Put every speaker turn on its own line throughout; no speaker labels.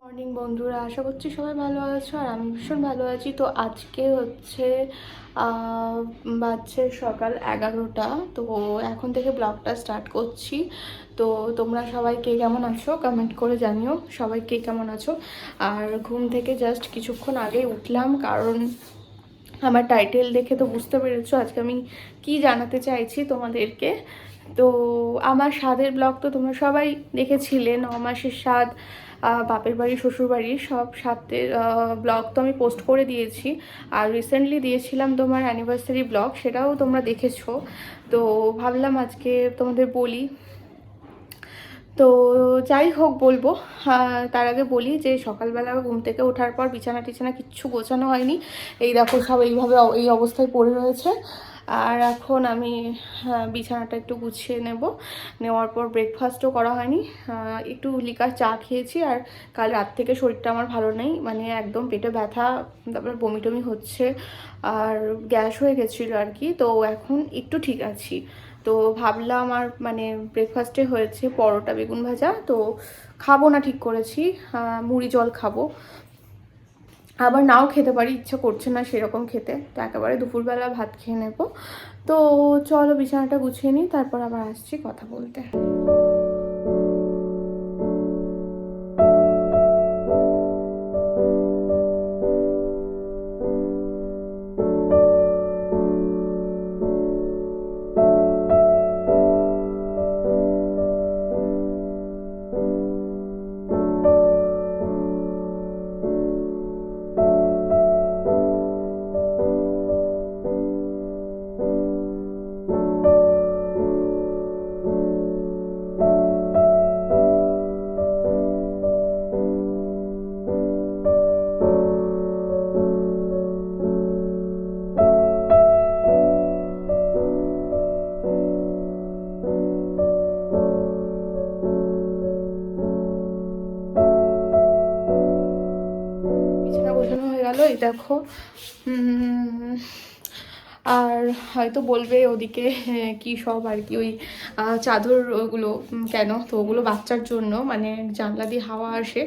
Morning বন্ধুরা। আশা করছি সবাই ভালো আছো আর আমি ভীষণ ভালো আছি। তো আজকে হচ্ছে বাজছে সকাল এগারোটা। তো এখন থেকে ব্লগটা স্টার্ট করছি। তো তোমরা সবাই কে কেমন আছো কমেন্ট করে জানিও। সবাই কে কেমন আছো? আর ঘুম থেকে জাস্ট কিছুক্ষণ আগেই উঠলাম, কারণ আমার টাইটেল দেখে তো বুঝতে পেরেছ। আজকে আমি কি জানাতে চাইছি তোমাদেরকে? তো আমার স্বাদের ব্লগ তো তোমরা সবাই দেখেছিলে ন মাসের স্বাদ বাপের বাড়ি, শ্বশুর বাড়ির সব স্বাদের ব্লগ তো আমি পোস্ট করে দিয়েছি। আর রিসেন্টলি দিয়েছিলাম তোমার অ্যানিভার্সারি ব্লগ, সেটাও তোমরা দেখেছ। তো ভাবলাম আজকে তোমাদের বলি। তো যাই হোক বলব তার আগে বলি যে সকালবেলা ঘুম থেকে ওঠার পর বিছানা টিছানা কিচ্ছু গোছানো হয়নি। এই দেখো সব এইভাবে, এই অবস্থায় পড়ে রয়েছে। আর এখন আমি আহ, বিছানাটা একটু গুছিয়ে নেব। নেওয়ার পর ব্রেকফাস্টও করা হয়নি। একটু লিকার চা খেয়েছি আর কাল রাত থেকে শরীরটা আমার ভালো নেই। মানে একদম পেটে ব্যথা তারপর বমি টমি হচ্ছে আর গ্যাস হয়ে গেছিল আর কি। তো এখন একটু ঠিক আছি। তো ভাবলাম আর মানে ব্রেকফাস্টে হয়েছে পরোটা বেগুন ভাজা। তো খাব না ঠিক করেছি। মুড়ি জল খাব। আবার নাও খেতে পারি, ইচ্ছা করছে না সেরকম খেতে। তো একেবারে দুপুরবেলা ভাত খেয়ে নেব। তো চলো বিছানাটা গুছিয়ে নিই, তারপর আবার আসছি কথা বলতে। এই দেখো। আর হয়তো বলবে ওদিকে আহ, কি সব আর কি ওই আহ, চাদর ওগুলো কেন? তো ওগুলো বাচ্চার জন্য মানে জানলা দিয়ে হাওয়া আসে।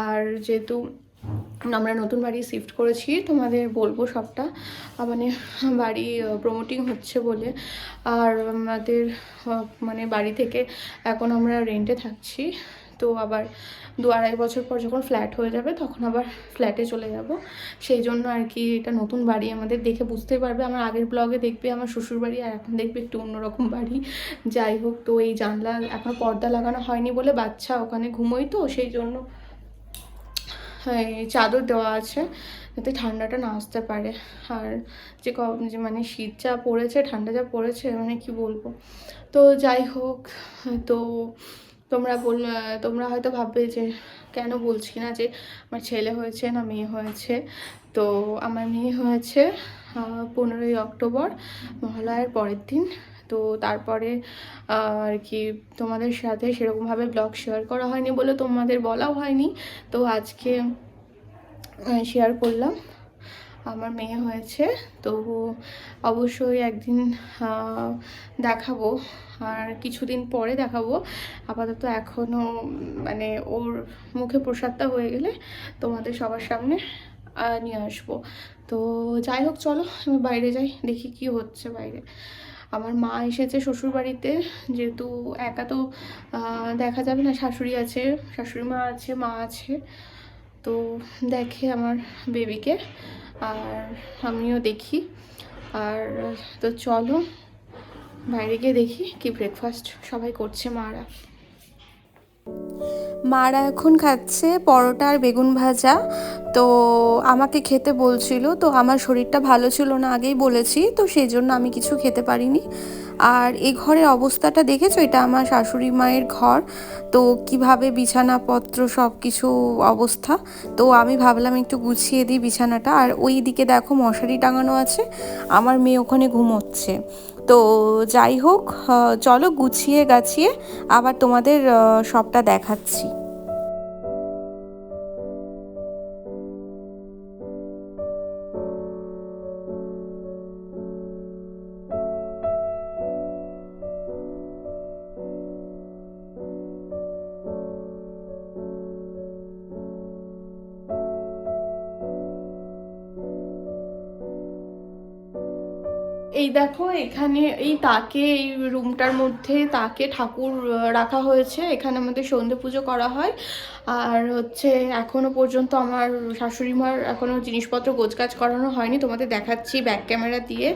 আর যেহেতু আমরা নতুন বাড়ি শিফট করেছি তোমাদের বলব সবটা। মানে বাড়ি প্রমোটিং হচ্ছে বলে। আর আমাদের মানে বাড়ি থেকে এখন আমরা রেন্টে থাকছি। তো আবার দু আড়াই বছর পর যখন ফ্ল্যাট হয়ে যাবে, তখন আবার ফ্ল্যাটে চলে যাব। সেই জন্য আর কি এটা নতুন বাড়ি আমাদের দেখে বুঝতেই পারবে। আমার আগের ব্লগে দেখবে আমার শ্বশুর বাড়ি, আর এখন দেখবে একটু অন্যরকম বাড়ি। যাই হোক, তো এই জানলা এখন পর্দা লাগানো হয়নি বলে বাচ্চা ওখানে ঘুমোই তো, সেই জন্য এই চাদর দেওয়া আছে যাতে ঠান্ডাটা না আসতে পারে। আর যে ক- মানে শীত যা পড়েছে, ঠান্ডা যা পড়েছে মানে কি বলব? তো যাই হোক, তো তোমরা বল, তোমরা হয়তো ভাববে যে কেন বলছি না যে আমার ছেলে হয়েছে না মেয়ে হয়েছে। তো আমার মেয়ে হয়েছে পনেরোই অক্টোবর, মহালয়ার পরের দিন। তো তারপরে আর কি তোমাদের সাথে সেরকমভাবে ব্লগ শেয়ার করা হয়নি বলে তোমাদের বলাও হয়নি। তো আজকে শেয়ার করলাম। আমার মেয়ে হয়েছে তো অবশ্যই একদিন দেখাবো। আর কিছুদিন পরে দেখাবো। আপাতত এখনও মানে ওর মুখে প্রসাদটা হয়ে গেলে তোমাদের সবার সামনে নিয়ে আসব। তো যাই হোক, চলো আমি বাইরে যাই, দেখি কি হচ্ছে বাইরে। আমার মা এসেছে শ্বশুর বাড়িতে যেহেতু একা তো দেখা যাবে না, শাশুড়ি আছে শাশুড়ি মা আছে মা আছে। তো দেখে আমার বেবিকে আর আমিও দেখি। আর, তো চলো, বাইরে গিয়ে দেখি কি ব্রেকফাস্ট সবাই করছে মারা। মারা এখন খাচ্ছে পরোটা আর বেগুন ভাজা। তো আমাকে খেতে বলছিল, তো আমার শরীরটা ভালো ছিল না আগেই বলেছি, তো সেই জন্য আমি কিছু খেতে পারিনি। আর এই ঘরের অবস্থাটা দেখেছ? এটা আমার শাশুড়ি মায়ের ঘর। তো কীভাবে বিছানাপত্র সব কিছু অবস্থা? তো আমি ভাবলাম একটু গুছিয়ে দিই বিছানাটা। আর ওই দিকে দেখো মশারি টাঙানো আছে। আমার মেয়ে ওখানে ঘুমোচ্ছে। তো যাই হোক চলো গুছিয়ে গাছিয়ে আবার তোমাদের সবটা দেখাচ্ছি। এই দেখো, এখানে এই তাকে, এই রুমটার মধ্যে তাকে ঠাকুর রাখা হয়েছে। এখানে আমাদের সন্ধে পুজো করা হয়। আর হচ্ছে, এখনও পর্যন্ত আমার শাশুড়ি মার এখনও জিনিসপত্র গোছগাছ করানো হয়নি। তোমাদের দেখাচ্ছি ব্যাক ক্যামেরা দিয়ে।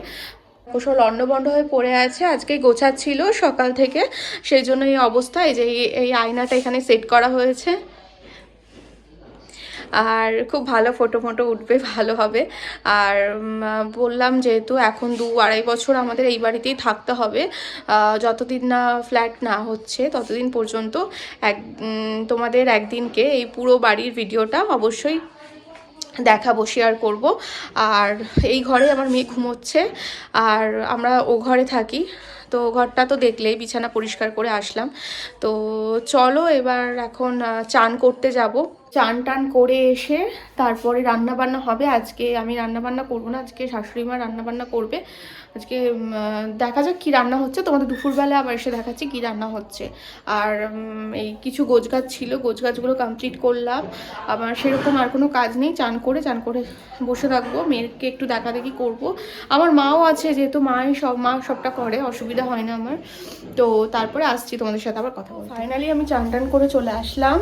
ওসব লন্ডভন্ড হয়ে পড়ে আছে। আজকে গোছাচ্ছিল সকাল থেকে। সেই জন্য এই অবস্থা, এই যে এই আয়নাটা এখানে সেট করা হয়েছে। আর খুব ভালো ফটো ফটো উঠবে, ভালো হবে। আর বললাম যেহেতু এখন দু আড়াই বছর আমাদের এই বাড়িতেই থাকতে হবে যতদিন না ফ্ল্যাট না হচ্ছে ততদিন পর্যন্ত এক তোমাদের একদিনকে এই পুরো বাড়ির ভিডিওটা অবশ্যই দেখাবো শেয়ার করব। আর এই ঘরে আমার মেয়ে ঘুমোচ্ছে, আর আমরা ও ঘরে থাকি। তো ঘরটা তো দেখলেই বিছানা পরিষ্কার করে আসলাম। তো চলো এবার এখন চান করতে যাব। চান টান করে এসে তারপরে রান্না বান্না হবে। আজকে আমি রান্না বান্না করব না, আজকে শাশুড়ি মা রান্না বান্না করবে। আজকে দেখা যাক কি রান্না হচ্ছে। তোমাদের দুপুরবেলা আবার এসে দেখাচ্ছি কি রান্না হচ্ছে। আর এই কিছু গোছগাছ ছিল, গোছগাছগুলো কমপ্লিট করলাম। আমার সেরকম আর কোনো কাজ নেই, চান করে চান করে বসে থাকব। মেয়েকে একটু দেখা দেখি করব। আমার মাও আছে, যেহেতু মাই সব, মা সবটা করে, অসুবিধা হয় না আমার। তো তারপরে আসছি তোমাদের সাথে আবার কথা বলতে। ফাইনালি আমি চান টান করে চলে আসলাম।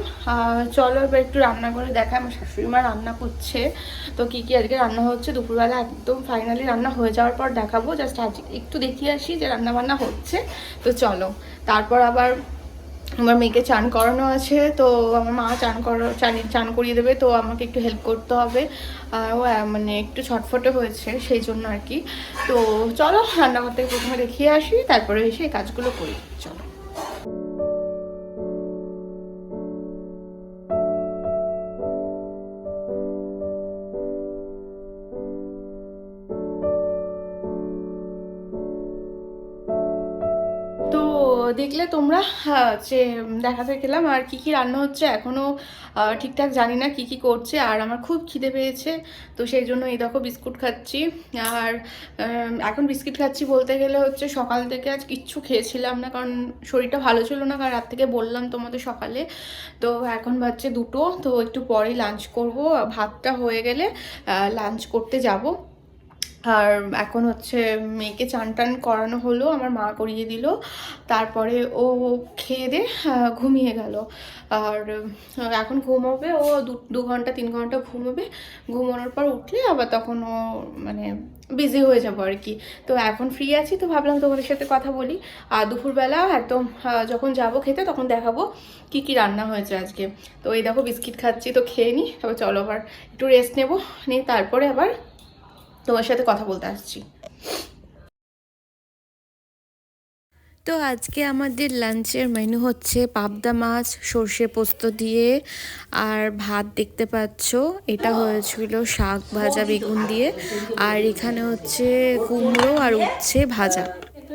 চলো এবার একটু রান্না করে দেখা, আমার শাশুড়ি মা রান্না করছে। তো কী কী আজকে রান্না হচ্ছে? দুপুরবেলা একদম ফাইনালি রান্না হয়ে যাওয়ার পর দেখাবো। জাস্ট আজ একটু দেখিয়ে আসি যে রান্না বান্না হচ্ছে। তো চলো, তারপর আবার আমার মেয়েকে চান করানো আছে। তো আমার মা চান করো, চান চান করিয়ে দেবে। তো আমাকে একটু হেল্প করতে হবে। ও মানে একটু ছটফটে হয়েছে, সেই জন্য আর কি। তো চলো রান্নাঘর থেকে প্রথমে দেখিয়ে আসি, তারপরে এসে এই কাজগুলো করি। চলো। দেখলে তোমরা যে দেখাতে গেলাম আর কি কি রান্না হচ্ছে এখনও ঠিকঠাক জানি না কি কি করছে, আর আমার খুব খিদে পেয়েছে, তো সেই জন্য এই দেখো বিস্কুট খাচ্ছি, আর এখন বিস্কিট খাচ্ছি বলতে গেলে হচ্ছে সকাল থেকে আজ কিচ্ছু খেয়েছিলাম না, কারণ শরীরটা ভালো ছিল না, কারণ রাত থেকে বললাম তোমাদের সকালে, তো এখন বাজছে দুটো, তো একটু পরেই লাঞ্চ করব, ভাতটা হয়ে গেলে লাঞ্চ করতে যাব আর এখন হচ্ছে মেয়েকে চান টান করানো হলো, আমার মা করিয়ে দিল। তারপরে ও খেয়ে দে ঘুমিয়ে গেল। আর এখন ঘুমোবে, ও দু ঘণ্টা, তিন ঘণ্টা ঘুমোবে। ঘুমানোর পর উঠলে আবার তখন ও মানে বিজি হয়ে যাব আর কি। তো এখন ফ্রি আছি, তো ভাবলাম তোমাদের সাথে কথা বলি। আর দুপুরবেলা একদম যখন যাব খেতে তখন দেখাবো কি কি রান্না হয়েছে আজকে। তো এই দেখো, বিস্কিট খাচ্ছি, তো খেয়ে নিই তারপর চলো আবার একটু রেস্ট নেব। নিয়ে তারপরে আবার তোমার সাথে কথা বলতে আসছি।
তো আজকে আমাদের লাঞ্চের মেনু হচ্ছে পাবদা মাছ, সর্ষে পোস্ত দিয়ে, আর ভাত দেখতে পাচ্ছ, এটা হয়েছিল শাক ভাজা বেগুন দিয়ে, আর এখানে হচ্ছে কুমড়ো আর উচ্ছে ভাজা।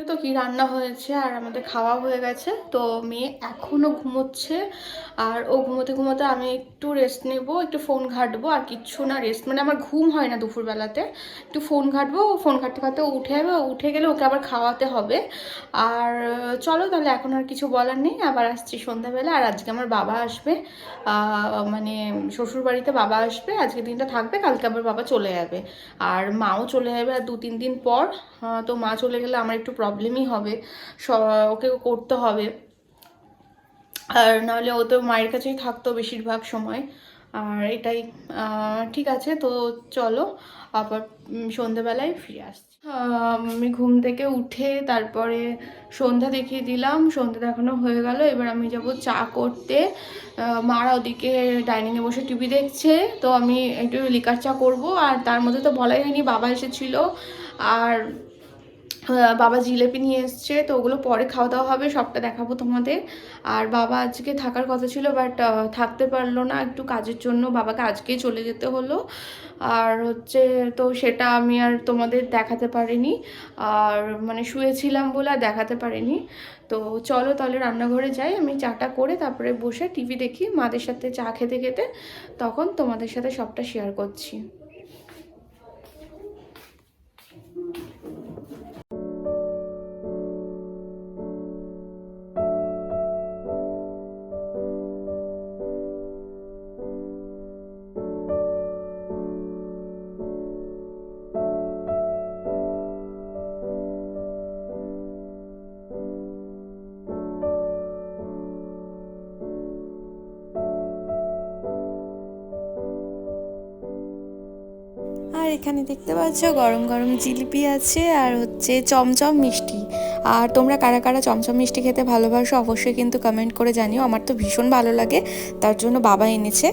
তো কি রান্না হয়েছে আর আমাদের খাওয়া হয়ে গেছে। তো মেয়ে এখনও ঘুমোচ্ছে আর ও ঘুমোতে ঘুমোতে আমি একটু রেস্ট নেব, একটু ফোন ঘাঁটবো আর কিচ্ছু না রেস্ট মানে আমার ঘুম হয় না দুপুরবেলাতে। একটু ফোন ঘাঁটবো ফোন ঘাঁটতে ঘাঁটতে উঠে যাবে উঠে গেলে ওকে আবার খাওয়াতে হবে। আর চলো তাহলে এখন আর কিছু বলার নেই, আবার আসছি সন্ধ্যাবেলা। আর আজকে আমার বাবা আসবে মানে শ্বশুর বাড়িতে বাবা আসবে, আজকে দিনটা থাকবে, কালকে আবার বাবা চলে যাবে। আর মাও চলে যাবে আর দু তিন দিন পর তো মা চলে গেলে আমার একটু প্রবলেমই হবে। ওকে করতে হবে। আর নাহলে ও তো মায়ের কাছেই থাকতো বেশিরভাগ সময়। আর এটাই ঠিক আছে, তো চলো আবার সন্ধেবেলায় ফিরে আসছি। আমি ঘুম থেকে উঠে তারপরে সন্ধ্যা দেখিয়ে দিলাম। সন্ধ্যা দেখানো হয়ে গেল। এবার আমি যাব চা করতে। মারা ওদিকে ডাইনিংয়ে বসে টিভি দেখছে। তো আমি একটু লিকার চা করব। আর তার মধ্যে তো বলাই হয়নি, বাবা এসেছিল। আর বাবা জিলেপি নিয়ে এসছে, তো ওগুলো পরে খাওয়া দাওয়া হবে, সবটা দেখাবো তোমাদের। আর বাবা আজকে থাকার কথা ছিল বাট থাকতে পারল না একটু কাজের জন্য, বাবাকে আজকেই চলে যেতে হলো। আর হচ্ছে, তো সেটা আমি আর তোমাদের দেখাতে পারিনি। আর মানে শুয়েছিলাম বলে আর দেখাতে পারিনি। তো চলো তাহলে রান্নাঘরে যাই, আমি চাটা করে তারপরে বসে টিভি দেখি, মাদের সাথে চা খেতে খেতে, তখন তোমাদের সাথে সবটা শেয়ার করছি।
এখানে দেখতে পাচ্ছ গরম গরম জিলিপি আছে আর হচ্ছে চমচম মিষ্টি। আর তোমরা কারা কারা চমচম মিষ্টি খেতে ভালোবাসো অবশ্যই কিন্তু কমেন্ট করে জানিও। আমার তো ভীষণ ভালো লাগে, তার জন্য বাবা এনেছে।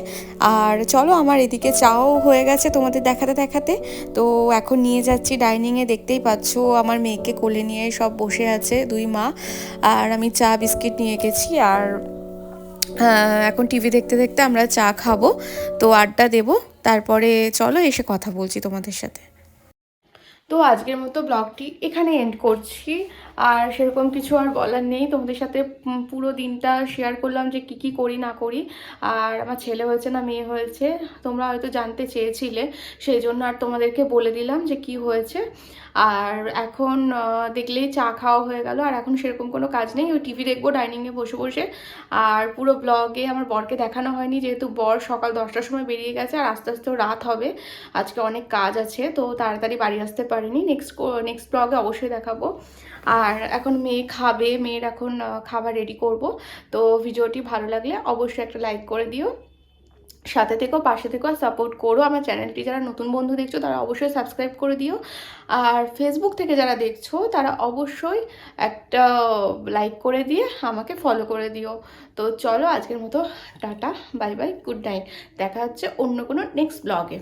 আর চলো আমার এদিকে চাও হয়ে গেছে তোমাদের দেখাতে দেখাতে। তো এখন নিয়ে যাচ্ছি ডাইনিংয়ে দেখতেই পাচ্ছ আমার মেয়েকে কোলে নিয়ে সব বসে আছে দুই মা। আর আমি চা, বিস্কিট নিয়ে গেছি আর এখন টিভি দেখতে দেখতে আমরা চা খাব। তো আড্ডা দেবো। তারপরে চলো এসে কথা বলছি তোমাদের সাথে।
তো আজকের মতো ব্লগটি এখানে এন্ড করছি। আর সেরকম কিছু আর বলার নেই। তোমাদের সাথে পুরো দিনটা শেয়ার করলাম যে কি কি করি, না করি। আর আমার ছেলে হয়েছে না মেয়ে হয়েছে, তোমরা হয়তো জানতে চেয়েছিলে, সেই জন্য আর তোমাদেরকে বলে দিলাম যে কি হয়েছে। আর এখন দেখলেই চা খাওয়া হয়ে গেল। আর এখন সেরকম কোনো কাজ নেই। ওই টিভি দেখব ডাইনিংয়ে বসে বসে। আর পুরো ব্লগে আমার বরকে দেখানো হয়নি, যেহেতু বর সকাল দশটার সময় বেরিয়ে গেছে। আর আস্তে আস্তে রাত হবে। আজকে অনেক কাজ আছে, তো তাড়াতাড়ি বাড়ি আসতে পারিনি। নেক্সট নেক্সট ব্লগে অবশ্যই দেখাবো। আর এখন মেয়ে খাবে, মেয়ের এখন খাবার রেডি করব। তো ভিডিওটি ভালো লাগলে অবশ্যই একটা লাইক করে দিও। সাথে থেকেও পাশে থেকেও আর সাপোর্ট করো। আমার চ্যানেলটি যারা নতুন বন্ধু দেখছ, তারা অবশ্যই সাবস্ক্রাইব করে দিও। আর ফেসবুক থেকে যারা দেখছ, তারা অবশ্যই একটা লাইক করে দিয়ে আমাকে ফলো করে দিও। তো চলো আজকের মতো tata bye bye good night দেখা হচ্ছে অন্য কোনো নেক্সট ব্লগে